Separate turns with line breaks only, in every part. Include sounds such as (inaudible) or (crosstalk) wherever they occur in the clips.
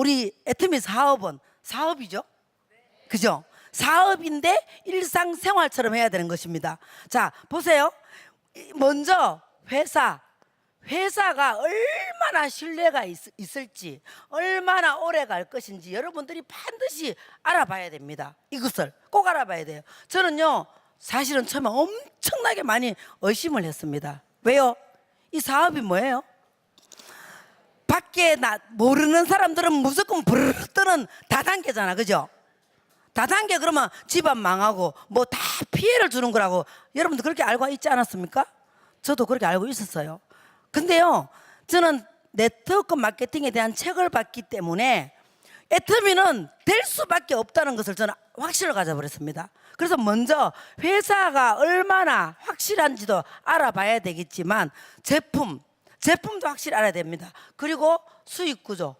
우리 애터미 사업은 사업이죠. 그죠? 사업인데 일상생활처럼 해야 되는 것입니다. 자, 보세요. 이- 먼저 회사, 회사가 얼마나 신뢰가 있, 있을지, 얼마나 오래 갈 것인지 여러분들이 반드시 알아봐야 됩니다. 이것을 꼭 알아봐야 돼요. 저는요, 사실은 처음에 엄청나게 많이 의심을 했습니다. 왜요? 이 사업이 뭐예요? 밖에 나 모르는 사람들은 무조건 부르르 뜨는 다단계잖아, 그죠? 다단계 그러면 집안 망하고 뭐 다 피해를 주는 거라고 여러분들 그렇게 알고 있지 않았습니까? 저도 그렇게 알고 있었어요. 근데요, 저는 네트워크 마케팅에 대한 책을 봤기 때문에 애터미는 될 수밖에 없다는 것을 저는 확신을 가져버렸습니다. 그래서 먼저 회사가 얼마나 확실한지도 알아봐야 되겠지만 제품, 제품도 확실히 알아야 됩니다. 그리고 수익 구조.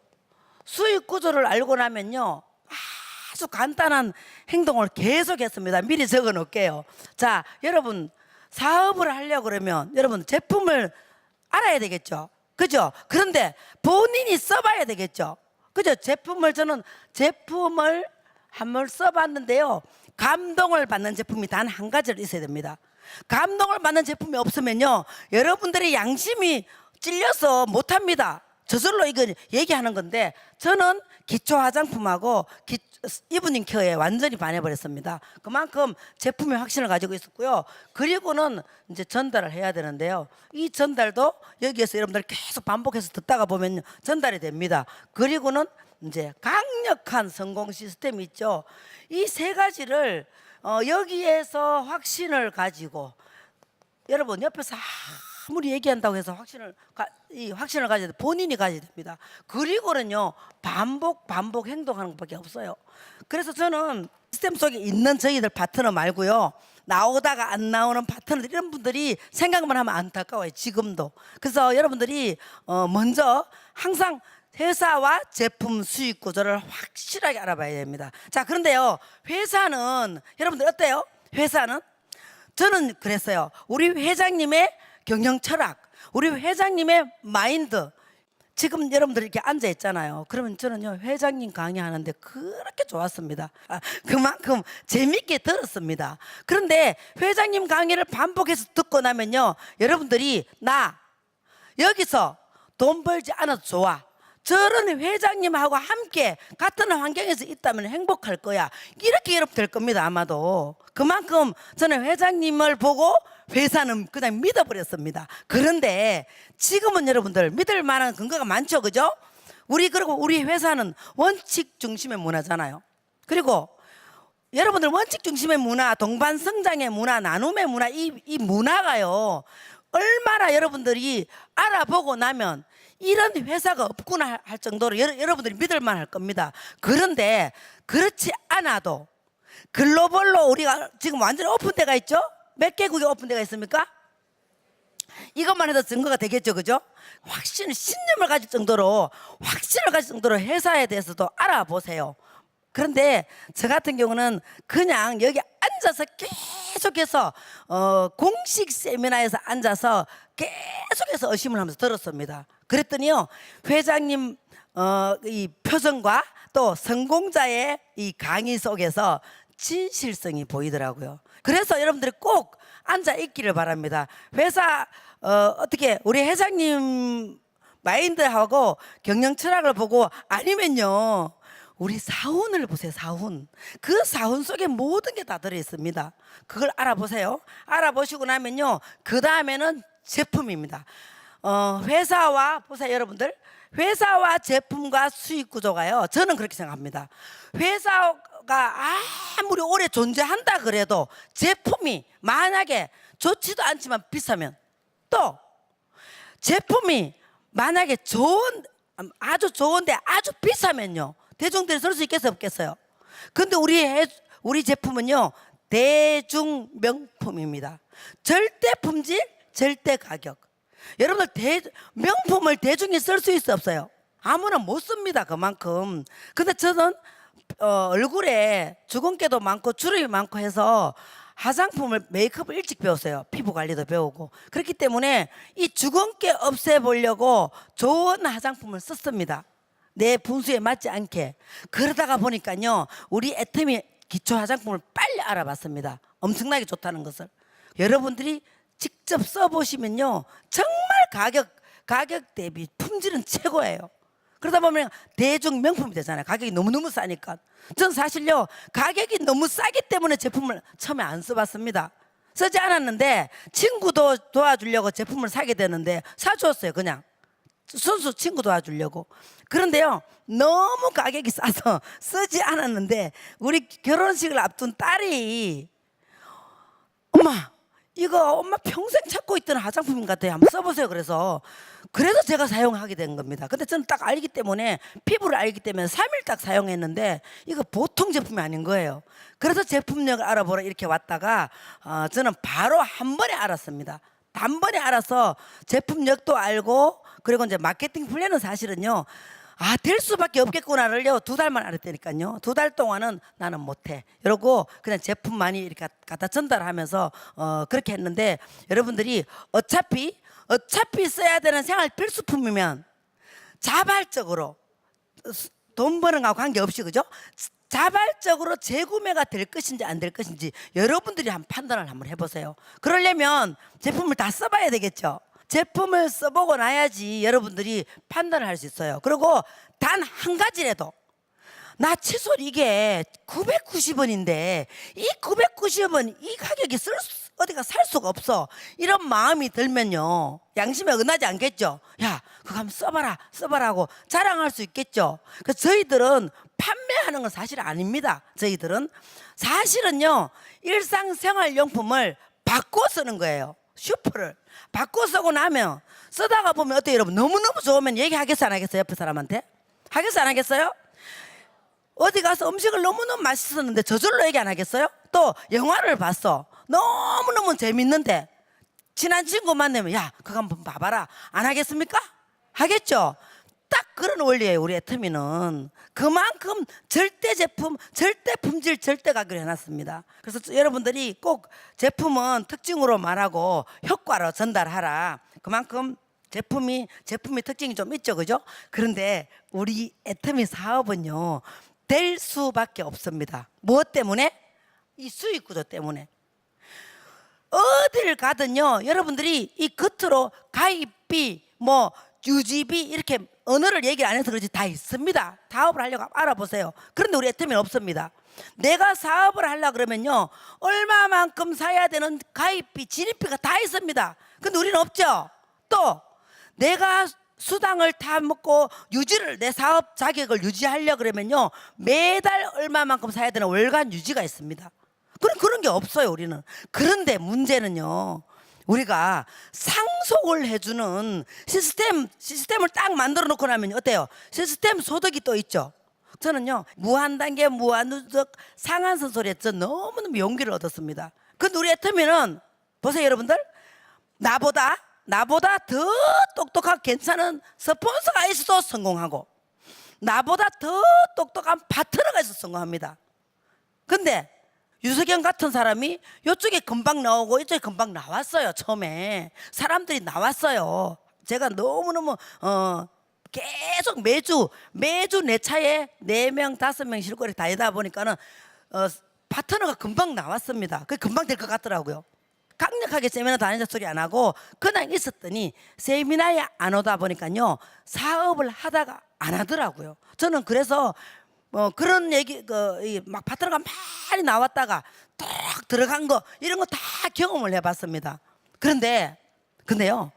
수익 구조를 알고 나면요. 아주 간단한 행동을 계속 했습니다. 미리 적어 놓을게요. 자, 여러분 사업을 하려고 그러면 여러분 제품을 알아야 되겠죠. 그죠? 그런데 본인이 써봐야 되겠죠. 그죠? 제품을 저는 제품을 한번 써봤는데요. 감동을 받는 제품이 단 한 가지를 있어야 됩니다. 감동을 받는 제품이 없으면요. 여러분들의 양심이 찔려서 못합니다. 저절로 이거 얘기하는 건데 저는 기초 화장품하고 기, 이브닝 케어에 완전히 반해버렸습니다. 그만큼 제품의 확신을 가지고 있었고요. 그리고는 이제 전달을 해야 되는데요. 이 전달도 여기에서 여러분들 계속 반복해서 듣다가 보면 전달이 됩니다. 그리고는 이제 강력한 성공 시스템이 있죠. 이 세 가지를 어, 여기에서 확신을 가지고 여러분 옆에서 아무리 얘기한다고 해서 확신을 가, 이 확신을 가져야 돼. 본인이 가져야 됩니다. 그리고는요 반복 반복 행동하는 것밖에 없어요. 그래서 저는 시스템 속에 있는 저희들 파트너 말고요 나오다가 안 나오는 파트너들 이런 분들이 생각만 하면 안타까워요. 지금도. 그래서 여러분들이 어, 먼저 항상 회사와 제품 수익 구조를 확실하게 알아봐야 됩니다. 자 그런데요 회사는 여러분들 어때요? 회사는 저는 그랬어요. 우리 회장님의 경영 철학, 우리 회장님의 마인드. 지금 여러분들 이렇게 앉아 있잖아요. 그러면 저는요 회장님 강의하는데 그렇게 좋았습니다. 아, 그만큼 재밌게 들었습니다. 그런데 회장님 강의를 반복해서 듣고 나면요 여러분들이 나 여기서 돈 벌지 않아도 좋아. 저런 회장님하고 함께 같은 환경에서 있다면 행복할 거야. 이렇게 여러분 될 겁니다, 아마도. 그만큼 저는 회장님을 보고 회사는 그냥 믿어버렸습니다. 그런데 지금은 여러분들 믿을 만한 근거가 많죠, 그죠? 우리, 그리고 우리 회사는 원칙 중심의 문화잖아요. 그리고 여러분들 원칙 중심의 문화, 동반 성장의 문화, 나눔의 문화, 이, 이 문화가요. 얼마나 여러분들이 알아보고 나면 이런 회사가 없구나 할 정도로 여러, 여러분들이 믿을만 할 겁니다. 그런데 그렇지 않아도 글로벌로 우리가 지금 완전히 오픈돼가 있죠? 몇 개국에 오픈돼가 있습니까? 이것만 해도 증거가 되겠죠, 그죠? 확신, 신념을 가질 정도로 확신을 가질 정도로 회사에 대해서도 알아보세요. 그런데 저 같은 경우는 그냥 여기 앉아서 계속해서 어, 공식 세미나에서 앉아서 계속해서 의심을 하면서 들었습니다. 그랬더니요 회장님 어, 이 표정과 또 성공자의 이 강의 속에서 진실성이 보이더라고요. 그래서 여러분들이 꼭 앉아 있기를 바랍니다. 회사 어, 어떻게 우리 회장님 마인드하고 경영 철학을 보고 아니면요. 우리 사훈을 보세요, 사훈. 그 사훈 속에 모든 게 다 들어 있습니다. 그걸 알아보세요. 알아보시고 나면요. 그 다음에는 제품입니다. 어, 회사와, 보세요, 여러분들. 회사와 제품과 수익 구조가요. 저는 그렇게 생각합니다. 회사 가 아무리 오래 존재한다 그래도 제품이 만약에 좋지도 않지만 비싸면 또 제품이 만약에 좋은 아주 좋은데 아주 비싸면요. 대중들이 쓸 수 있겠어요? 없겠어요? 근데 우리 해- 우리 제품은요 대중 명품입니다. 절대 품질 절대 가격. 여러분들 대, 명품을 대중이 쓸 수 있어 없어요? 아무나 못 씁니다 그만큼. 근데 저는 어, 얼굴에 주근깨도 많고 주름이 많고 해서 화장품을 메이크업을 일찍 배웠어요. 피부 관리도 배우고. 그렇기 때문에 이 주근깨 없애보려고 좋은 화장품을 썼습니다. 내 분수에 맞지 않게 그러다가 보니까요 우리 애터미 기초 화장품을 빨리 알아봤습니다 엄청나게 좋다는 것을 여러분들이 직접 써보시면요 정말 가격 가격 대비 품질은 최고예요 그러다 보면 대중 명품이 되잖아요 가격이 너무너무 싸니까 전 사실요 가격이 너무 싸기 때문에 제품을 처음에 안 써봤습니다 쓰지 않았는데 친구도 도와주려고 제품을 사게 되는데 사주었어요 그냥 순수 친구 도와주려고. 그런데요, 너무 가격이 싸서 (laughs) 쓰지 않았는데, 우리 결혼식을 앞둔 딸이, 엄마, 이거 엄마 평생 찾고 있던 화장품 같아요. 한번 써보세요. 그래서. 그래서 제가 사용하게 된 겁니다. 근데 저는 딱 알기 때문에, 피부를 알기 때문에 3일 딱 사용했는데, 이거 보통 제품이 아닌 거예요. 그래서 제품력을 알아보러 이렇게 왔다가, 어, 저는 바로 한 번에 알았습니다. 단번에 알아서 제품력도 알고 그리고 이제 마케팅 플랜은 사실은요 아 될 수밖에 없겠구나를요 두 달만 알았다니까요 두 달 동안은 나는 못해 이러고 그냥 제품만이 이렇게 갖다 전달하면서 어 그렇게 했는데 여러분들이 어차피 어차피 써야 되는 생활 필수품이면 자발적으로 돈 버는 거하고 관계없이 그죠? 자발적으로 재구매가 될 것인지 안 될 것인지 여러분들이 한 판단을 한번 해보세요. 그러려면 제품을 다 써봐야 되겠죠. 제품을 써보고 나야지 여러분들이 판단을 할 수 있어요. 그리고 단 한 가지라도 나 칫솔 이게 990원인데 이 990원 이 가격이 쓸 수, 어디가 살 수가 없어. 이런 마음이 들면요. 양심에 어긋나지 않겠죠? 야 그거 한번 써봐라 써봐라 하고 자랑할 수 있겠죠? 그 저희들은 판매하는 건 사실 아닙니다 저희들은. 사실은요 일상생활용품을 바꿔 쓰는 거예요 슈퍼를. 바꿔 쓰고 나면 쓰다가 보면 어때요 여러분? 너무너무 좋으면 얘기하겠어 안 하겠어요 옆에 사람한테? 하겠어 안 하겠어요? 어디 가서 음식을 너무너무 맛있었는데 저절로 얘기 안 하겠어요? 또 영화를 봤어. 너무너무 재밌는데 친한 친구 만나면 야 그거 한번 봐봐라. 안 하겠습니까? 하겠죠? 딱 그런 원리예요 우리 애터미는. 그만큼 절대 제품 절대 품질 절대 가격을 해놨습니다. 그래서 여러분들이 꼭 제품은 특징으로 말하고 효과로 전달하라. 그만큼 제품이 제품의 특징이 좀 있죠 그죠? 그런데 우리 애터미 사업은요 될 수밖에 없습니다. 무엇 때문에? 이 수익 구조 때문에 어디를 가든요. 여러분들이 이 겉으로 가입비 뭐 유지비 이렇게 언어를 얘기를 안 해서 그렇지 다 있습니다. 사업을 하려고 알아보세요. 그런데 우리 애터미는 없습니다. 내가 사업을 하려 그러면요. 얼마만큼 사야 되는 가입비 진입비가 다 있습니다. 근데 우리는 없죠. 또 내가 수당을 다 먹고 유지를 내 사업 자격을 유지하려 그러면요. 매달 얼마만큼 사야 되는 월간 유지가 있습니다 그런 그런 게 없어요 우리는. 그런데 문제는요 우리가 상속을 해주는 시스템 시스템을 딱 만들어 놓고 나면 어때요? 시스템 소득이 또 있죠. 저는요 무한 단계 무한 누적 상한선 소리에 저 너무너무 용기를 얻었습니다. 근데 우리 애터미는 보세요 여러분들. 나보다 나보다 더 똑똑하고 괜찮은 스폰서가 있어도 성공하고 나보다 더 똑똑한 파트너가 있어서 성공합니다. 근데 유석영 같은 사람이 이쪽에 금방 나오고 이쪽에 금방 나왔어요 처음에. 사람들이 나왔어요. 제가 너무너무 어 계속 매주 매주 내 차에 네 명 다섯 명 이렇게 다니다 보니까는 어 파트너가 금방 나왔습니다. 그 금방 될 것 같더라고요. 강력하게 세미나 다니자 소리 안 하고 그냥 있었더니 세미나에 안 오다 보니까요 사업을 하다가 안 하더라고요. 저는 그래서 뭐 그런 얘기 그막 파트너가 많이 나왔다가 딱 들어간 거 이런 거 다 경험을 해봤습니다. 그런데 근데요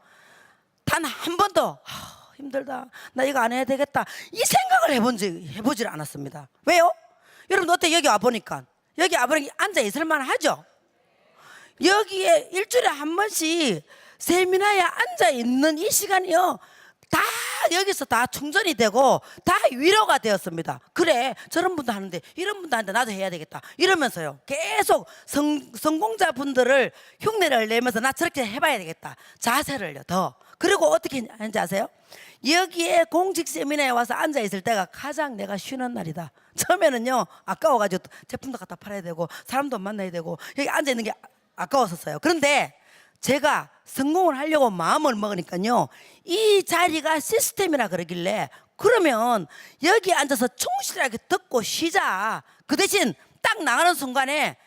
단 한 번도 아, 힘들다 나 이거 안 해야 되겠다 이 생각을 해본 적 해보질 않았습니다. 왜요? 여러분 어때 여기 와 보니까 여기 와 보니까 앉아 있을 만 하죠. 여기에 일주일에 한 번씩 세미나에 앉아 있는 이 시간이요. 다 여기서 다 충전이 되고 다 위로가 되었습니다. 그래 저런 분도 하는데 이런 분도 하는데 나도 해야 되겠다 이러면서요 계속 성, 성공자 분들을 흉내를 내면서 나 저렇게 해봐야 되겠다 자세를요 더 그리고 어떻게 하는지 아세요? 여기에 공직 세미나에 와서 앉아 있을 때가 가장 내가 쉬는 날이다. 처음에는요 아까워가지고 제품도 갖다 팔아야 되고 사람도 만나야 되고 여기 앉아 있는 게 아까웠었어요. 그런데 제가 성공을 하려고 마음을 먹으니까요 이 자리가 시스템이라 그러길래 그러면 여기 앉아서 충실하게 듣고 쉬자. 그 대신 딱 나가는 순간에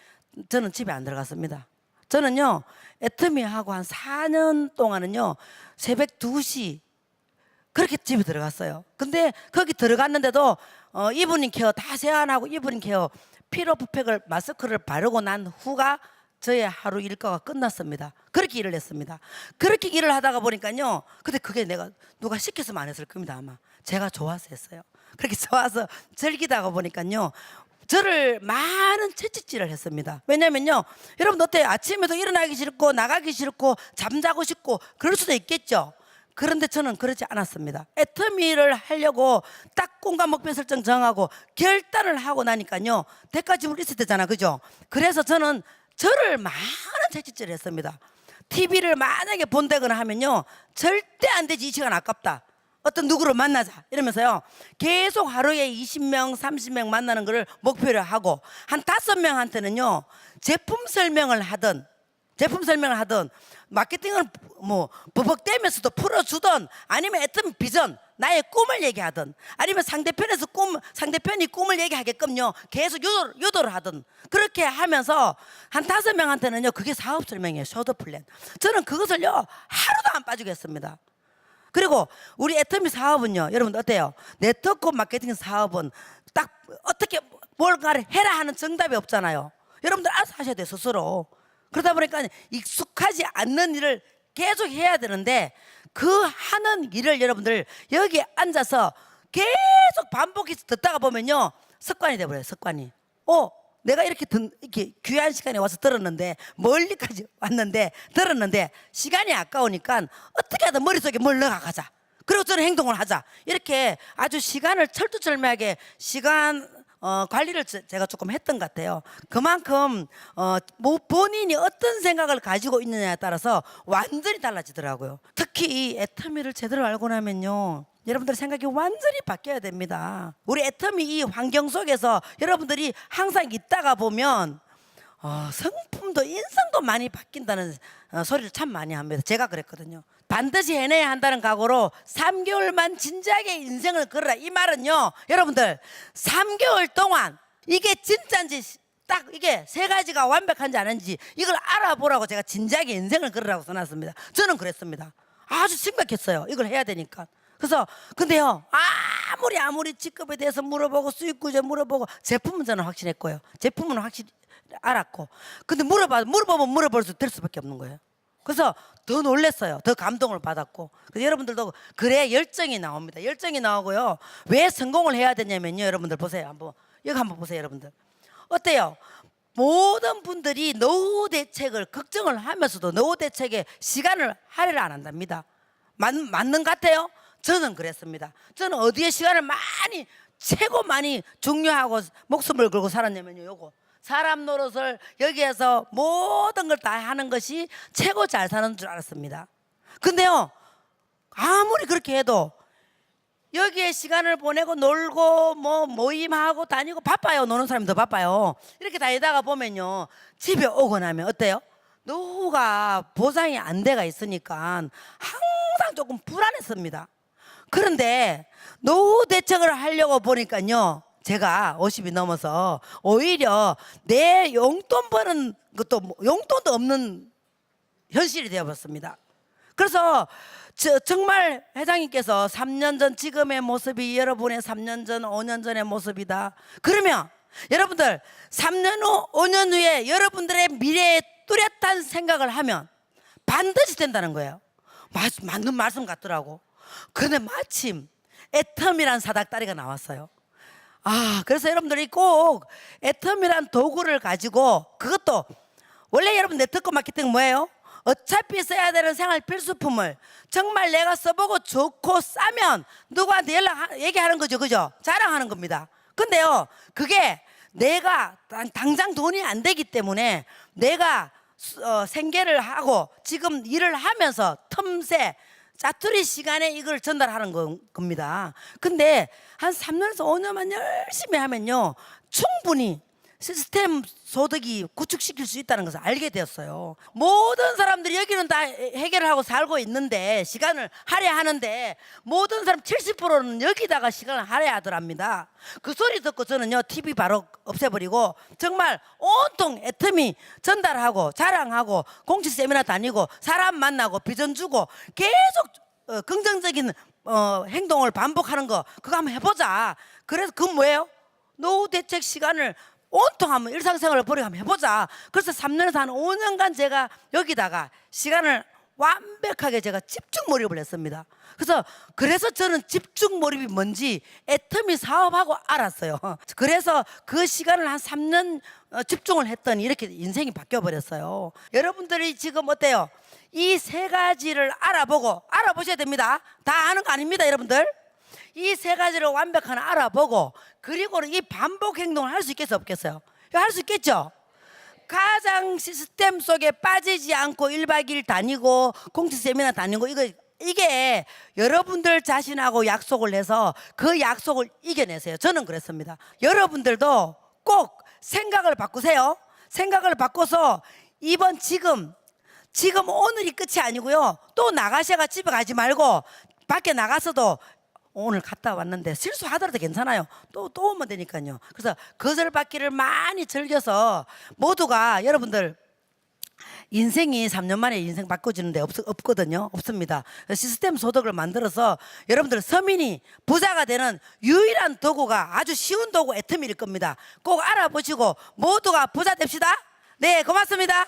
저는 집에 안 들어갔습니다. 저는요, 애터미하고 한 4년 동안은요, 새벽 2시, 그렇게 집에 들어갔어요. 근데 거기 들어갔는데도 어, 이브닝 케어 다 세안하고 이브닝 케어 피로 부팩을 마스크를 바르고 난 후가 저의 하루 일과가 끝났습니다. 그렇게 일을 했습니다. 그렇게 일을 하다가 보니까요. 근데 그게 내가 누가 시켰으면 안 했을 겁니다 아마. 제가 좋아서 했어요. 그렇게 (laughs) 좋아서 즐기다가 보니까요. 저를 많은 채찍질을 했습니다. 왜냐면요. 여러분 어때 아침에도 일어나기 싫고 나가기 싫고 잠자고 싶고 그럴 수도 있겠죠. 그런데 저는 그러지 않았습니다. 애터미를 하려고 딱 공간 목표 설정 정하고 결단을 하고 나니까요. 대가 지불 있을 때잖아. 그죠? 그래서 저는 저를 많은 채찍질을 했습니다. TV를 만약에 본다거나 하면요. 절대 안 되지. 이 시간 아깝다. 어떤 누구를 만나자 이러면서요 계속 하루에 20명 30명 만나는 거를 목표로 하고 한 다섯 명한테는요 제품 설명을 하든 제품 설명을 하든 마케팅을 뭐 버벅대면서도 풀어주든 아니면 애떤 비전 나의 꿈을 얘기하든 아니면 상대편에서 꿈 상대편이 꿈을 얘기하게끔요 계속 유도, 유도를 하든 그렇게 하면서 한 다섯 명한테는요 그게 사업 설명이에요 쇼더 플랜 저는 그것을요 하루도 안 빠지겠습니다 그리고 우리 애터미 사업은요, 여러분 어때요? 네트워크 마케팅 사업은 딱 어떻게 뭘까를 해라 하는 정답이 없잖아요. 여러분들 알아서 하셔야 돼요, 스스로. 그러다 보니까 익숙하지 않는 일을 계속 해야 되는데 그 하는 일을 여러분들 여기 앉아서 계속 반복해서 듣다가 보면요, 습관이 돼버려요, 습관이. 어, 내가 이렇게 듣, 이렇게 귀한 시간에 와서 들었는데 멀리까지 왔는데 들었는데 시간이 아까우니까 어떻게 하든 머릿속에 뭘 넣어가자. 그리고 저는 행동을 하자. 이렇게 아주 시간을 철두철미하게 시간 어, 관리를 제- 제가 조금 했던 것 같아요. 그만큼 어, 뭐 본인이 어떤 생각을 가지고 있느냐에 따라서 완전히 달라지더라고요. 특히 이 애터미를 제대로 알고 나면요. 여러분들 생각이 완전히 바뀌어야 됩니다. 우리 애터미 이 환경 속에서 여러분들이 항상 있다가 보면 어, 성품도 인성도 많이 바뀐다는 어, 소리를 참 많이 합니다. 제가 그랬거든요. 반드시 해내야 한다는 각오로 3개월만 진지하게 인생을 걸어라. 이 말은요, 여러분들 3개월 동안 이게 진짜인지 딱 이게 세 가지가 완벽한지 아닌지 이걸 알아보라고 제가 진지하게 인생을 걸으라고 써놨습니다. 저는 그랬습니다. 아주 심각했어요. 이걸 해야 되니까. 그래서 근데요 아무리 아무리 직급에 대해서 물어보고 수익 구조 물어보고 제품은 저는 확신했고요. 제품은 확실히 알았고 근데 물어봐 물어보면 물어볼수록 될 수밖에 없는 거예요. 그래서 더 놀랬어요. 더 감동을 받았고. 그래서 여러분들도 그래 열정이 나옵니다. 열정이 나오고요. 왜 성공을 해야 되냐면요. 여러분들 보세요. 한번 여기 한번 보세요. 여러분들 어때요? 모든 분들이 노후 대책을 걱정을 하면서도 노후 대책에 시간을 할애를 안 한답니다. 맞, 맞는 것 같아요? 저는 그랬습니다. 저는 어디에 시간을 많이 최고 많이 중요하고 목숨을 걸고 살았냐면요. 요거 사람 노릇을 여기에서 모든 걸 다 하는 것이 최고 잘 사는 줄 알았습니다. 근데요. 아무리 그렇게 해도 여기에 시간을 보내고 놀고 뭐 모임하고 다니고 바빠요. 노는 사람이 더 바빠요. 이렇게 다니다가 보면요. 집에 오고 나면 어때요? 노후가 보상이 안 돼가 있으니까 항상 조금 불안했습니다. 그런데 노후 대책을 하려고 보니까요. 제가 50이 넘어서 오히려 내 용돈 버는 것도 뭐 용돈도 없는 현실이 되어버렸습니다. 그래서 저, 정말 회장님께서 3년 전 지금의 모습이 여러분의 3년 전, 5년 전의 모습이다. 그러면 여러분들 3년 후, 5년 후에 여러분들의 미래에 뚜렷한 생각을 하면 반드시 된다는 거예요. 맞, 맞는 말씀 같더라고. 근데 마침 애텀이란 사닥다리가 나왔어요. 아, 그래서 여러분들이 꼭 애텀이란 도구를 가지고 그것도 원래 여러분 네트워크 마케팅 뭐예요? 어차피 써야 되는 생활 필수품을 정말 내가 써보고 좋고 싸면 누구한테 연락 얘기하는 거죠, 그죠? 자랑하는 겁니다. 근데요, 그게 내가 당- 당장 돈이 안 되기 때문에 내가 수- 어, 생계를 하고 지금 일을 하면서 틈새 짜투리 시간에 이걸 전달하는 거- 겁니다. 근데 한 3년에서 5년만 열심히 하면요. 충분히 시스템 소득이 구축시킬 수 있다는 것을 알게 되었어요. 모든 사람들이 여기는 다 해결을 하고 살고 있는데 시간을 할애하는데 모든 사람 70%는 여기다가 시간을 할애하더랍니다. 그 소리 듣고 저는요 TV 바로 없애버리고 정말 온통 애터미 전달하고 자랑하고 공식 세미나 다니고 사람 만나고 비전 주고 계속 어, 긍정적인 어, 행동을 반복하는 거 그거 한번 해보자. 그래서 그 뭐예요? 노후 대책 시간을 온통 한번 일상생활을 한번 해보자. 그래서 3년에서 한 5년간 제가 여기다가 시간을 완벽하게 제가 집중 몰입을 했습니다. 그래서 그래서 저는 집중 몰입이 뭔지 애터미 사업하고 알았어요. (laughs) 그래서 그 시간을 한 3년 어, 집중을 했더니 이렇게 인생이 바뀌어 버렸어요. 여러분들이 지금 어때요? 이 세 가지를 알아보고 알아보셔야 됩니다. 다 아는 거 아닙니다, 여러분들. 이 세 가지를 완벽하게 알아보고 그리고 이 반복 행동을 할 수 있겠어 없겠어요? 할 수 있겠죠? 가장 시스템 속에 빠지지 않고 1박 2일 다니고 공식 세미나 다니고 이거 이게 여러분들 자신하고 약속을 해서 그 약속을 이겨내세요. 저는 그랬습니다. 여러분들도 꼭 생각을 바꾸세요. 생각을 바꿔서 이번 지금 지금 오늘이 끝이 아니고요. 또 나가셔가 집에 가지 말고 밖에 나가서도 오늘 갔다 왔는데 실수하더라도 괜찮아요. 또 또 오면 되니까요. 그래서 거절받기를 많이 즐겨서 모두가 여러분들 인생이 3년 만에 인생 바꿔주는데 없, 없거든요. 없습니다. 시스템 소득을 만들어서 여러분들 서민이 부자가 되는 유일한 도구가 아주 쉬운 도구 애터미일 겁니다. 꼭 알아보시고 모두가 부자 됩시다. 네, 고맙습니다.